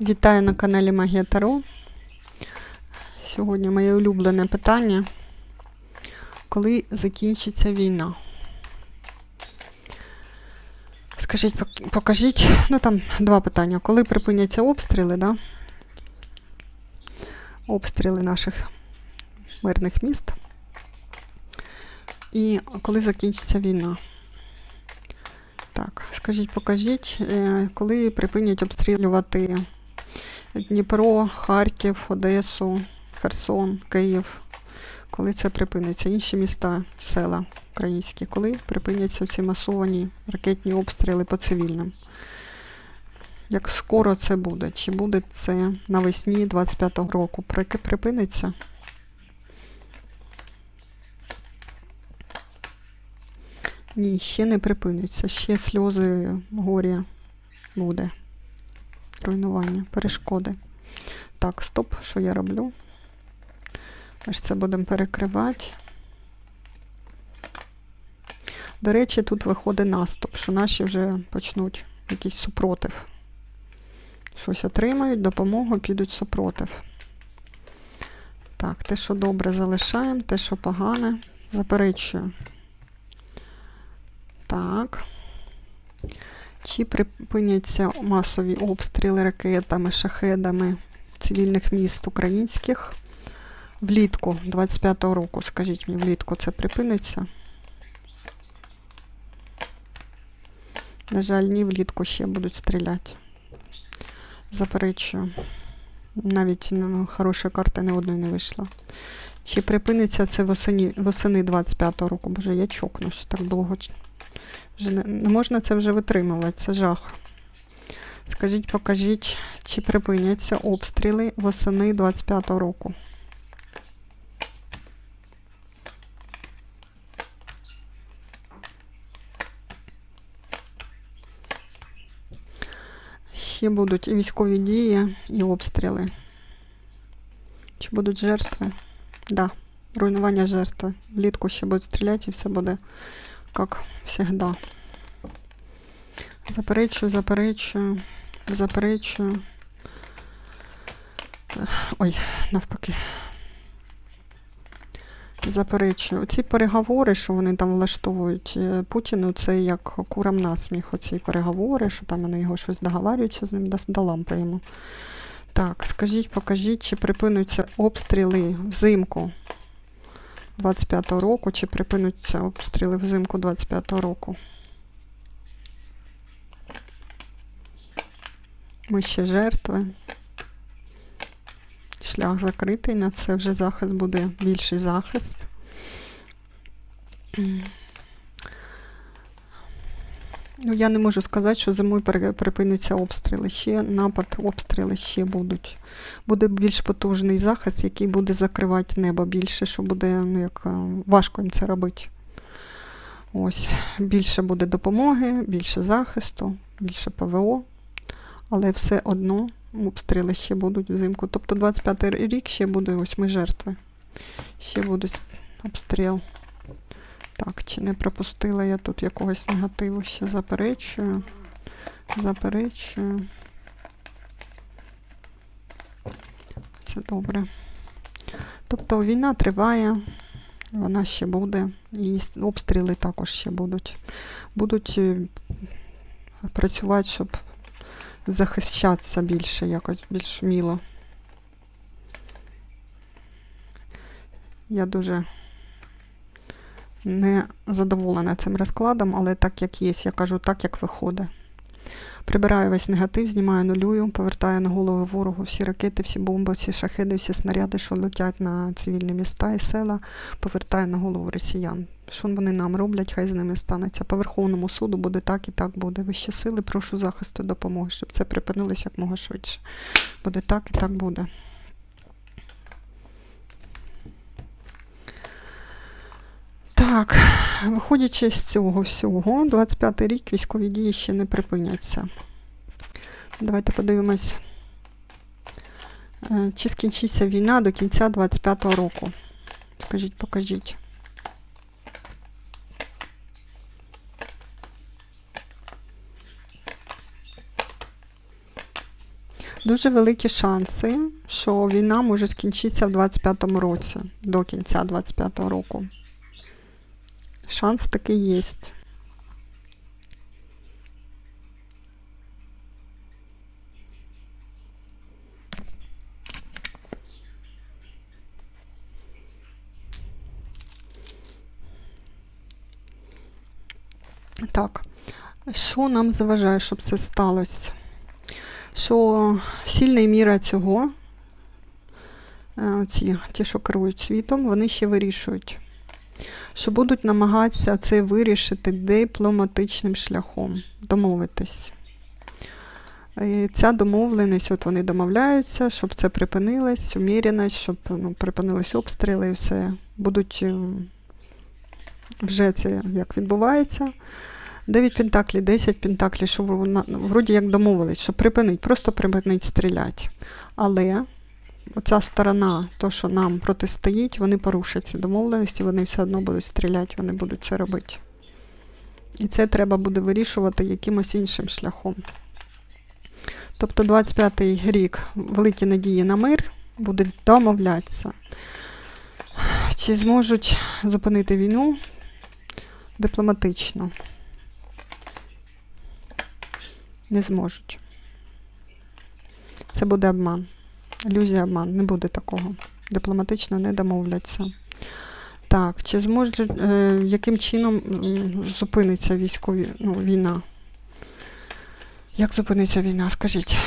Вітаю на каналі Магія Таро. Сьогодні моє улюблене питання. Коли закінчиться війна? Скажіть, покажіть, ну там два питання. Коли припиняться обстріли, да? Обстріли наших мирних міст. І коли закінчиться війна? Так, скажіть, покажіть, е, коли припинять обстрілювати Дніпро, Харків, Одесу, Херсон, Київ. Коли це припиниться? Інші міста, села українські, коли припиняться ці масовані ракетні обстріли по цивільним? Як скоро це буде? Чи буде це навесні 25-го року? При- Припиниться? Ні, ще не припиниться. Ще сльози горя буде. Руйнування, перешкоди. Так, стоп, що я роблю? Аж це будемо перекривати. До речі, тут виходить наступ, що наші вже почнуть якийсь супротив. Щось отримають, допомогу, підуть супротив. Так, те, що добре, залишаємо, те, що погане, заперечую. Так. Чи припиняться масові обстріли ракетами, шахедами цивільних міст українських влітку 25-го року? Скажіть мені, влітку це припиниться? На жаль, ні, влітку ще будуть стріляти. Заперечую. Навіть ну, хороша карта не одної не вийшла. Чи припиниться це восені, восени 25-го року? Боже, я чокнусь так довго. Вже не, можна це вже витримувати, це жах. Скажіть, покажіть, чи припиняться обстріли восени 25-го року? Ще будуть і військові дії, і обстріли. Чи будуть жертви? Да, руйнування жертви. Влітку ще будуть стріляти і все буде як завжди. Заперечую, заперечую, заперечую. Ой, навпаки. Заперечую. Ці переговори, що вони там влаштовують е, Путіну, це як курам насміх. Оці переговори, що там вони його щось договарюються з ним до, лампи йому. Так, скажіть, покажіть, чи припинуться обстріли взимку 25-го року, чи припинуться обстріли взимку 25-го року? Ми ще жертви. Шлях закритий, на це вже захист буде більший захист. Ну, я не можу сказати, що зимою припиняться обстріли. Ще напад, обстріли ще будуть. Буде більш потужний захист, який буде закривати небо більше, що буде ну, як, е, важко їм це робити. Ось, більше буде допомоги, більше захисту, більше ПВО, але все одно обстріли ще будуть взимку. Тобто 25 рік ще буде ось ми жертви. Ще буде обстріл. Так, чи не пропустила я тут якогось негативу? Ще заперечую. Заперечую. Це добре. Тобто війна триває, вона ще буде, і обстріли також ще будуть. Будуть е, працювати, щоб захищатися більше, якось більш вміло. Я дуже не задоволена цим розкладом, але так як є, я кажу так, як виходить. Прибираю весь негатив, знімаю нулюю, повертаю на голови ворогу всі ракети, всі бомби, всі шахеди, всі снаряди, що летять на цивільні міста і села, повертаю на голову росіян. Що вони нам роблять, хай з ними станеться. По Верховному суду буде так і так буде. Вищі сили, прошу захисту допомоги, щоб це припинилося якмога швидше. Буде так і так буде. Так, виходячи з цього всього, 25 рік військові дії ще не припиняться. Давайте подивимось, е, чи скінчиться війна до кінця 25-го року. Скажіть, покажіть. Дуже великі шанси, що війна може скінчитися в 25-му році, до кінця 25-го року. Шанс такий є. Так, що нам заважає, щоб це сталося? Що сильна міра цього, е, ці, ті, що керують світом, вони ще вирішують, що будуть намагатися це вирішити дипломатичним шляхом, домовитись. І ця домовленість, от вони домовляються, щоб це припинилось, уміреність, щоб ну, припинились обстріли і все. Будуть е, вже це як відбувається. 9 пентаклів, 10 пентаклів, що вроді як домовились, що припинить, просто припинить стріляти. Але оця сторона, то, що нам протистоїть, вони порушать ці домовленості, вони все одно будуть стріляти, вони будуть це робити. І це треба буде вирішувати якимось іншим шляхом. Тобто 25-й рік великі надії на мир будуть домовлятися. Чи зможуть зупинити війну дипломатично? Не зможуть. Це буде обман. Ілюзія обман. Не буде такого. Дипломатично не домовляться. Так, чи зможе, е, яким чином зупиниться військові, ну, війна? Як зупиниться війна, скажіть?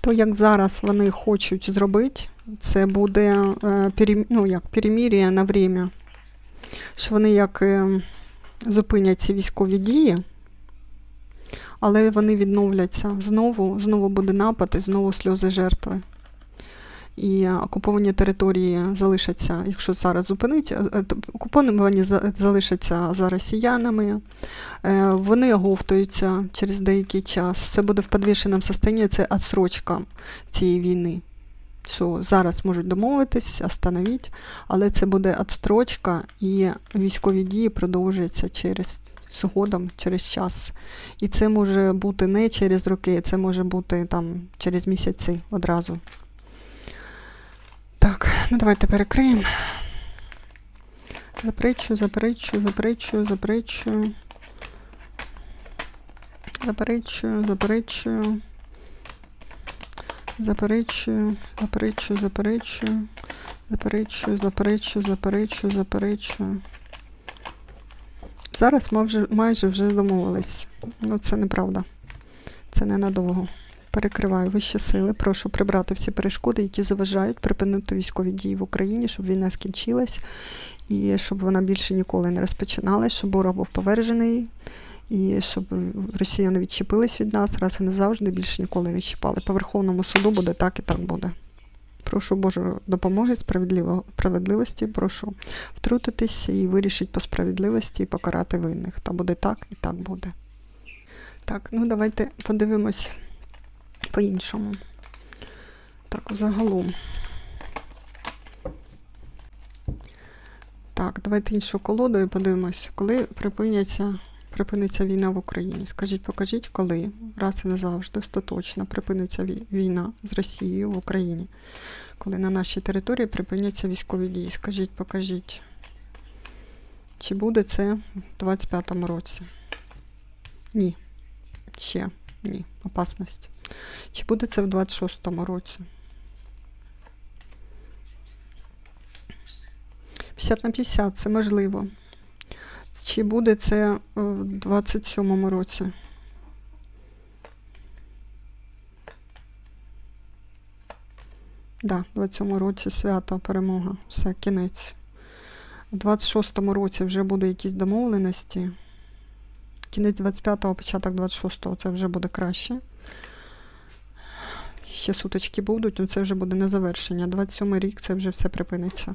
То, як зараз вони хочуть зробити, це буде е, перем- ну, як, перемір'я на время. Що вони як е, зупинять ці військові дії, але вони відновляться. Знову, знову буде напад і знову сльози жертви. І окуповані території залишаться, якщо зараз зупинить, е, е, окуповані залишаться за росіянами. Вони оговтуються через деякий час. Це буде в підвішеному стані, це відсрочка цієї війни. Що зараз можуть домовитись, остановити, але це буде відстрочка, і військові дії продовжуються через згодом, через час. І це може бути не через роки, це може бути там через місяці одразу. Так, ну давайте перекриємо. Заперечую, заперечую, заперечую, заперечую. Заперечую, заперечую. Заперечую, заперечую, заперечую. Заперечую, заперечую, заперечую, заперечую. Зараз ми вже, майже вже домовились. Ну, це неправда. Це ненадовго. Перекриваю вищі сили. Прошу прибрати всі перешкоди, які заважають припинити військові дії в Україні, щоб війна скінчилась і щоб вона більше ніколи не розпочиналась, щоб ворог був повержений, і щоб росіяни відчепились від нас раз і назавжди більше ніколи не чіпали. По Верховному суду буде так і так буде. Прошу Божої допомоги, справедливості, прошу втрутитись і вирішити по справедливості і покарати винних. Та буде так і так буде. Так, ну давайте подивимось по-іншому. Так, загалом. Так, давайте іншу колоду і подивимось, коли припиняться, припиниться війна в Україні. Скажіть, покажіть, коли раз і назавжди остаточно припиниться війна з Росією в Україні. Коли на нашій території припиняться військові дії. Скажіть, покажіть. Чи буде це в 25-му році? Ні. Ще ні. Опасність. Чи буде це в 26-му році? 50 на 50, це можливо. Чи буде це в 27-му році? Да, в 27-му році свято, перемога, все, кінець. У 26-му році вже будуть якісь домовленості. Кінець 25-го, початок 26-го це вже буде краще. Ще суточки будуть, але це вже буде не завершення. 27-й рік це вже все припиниться.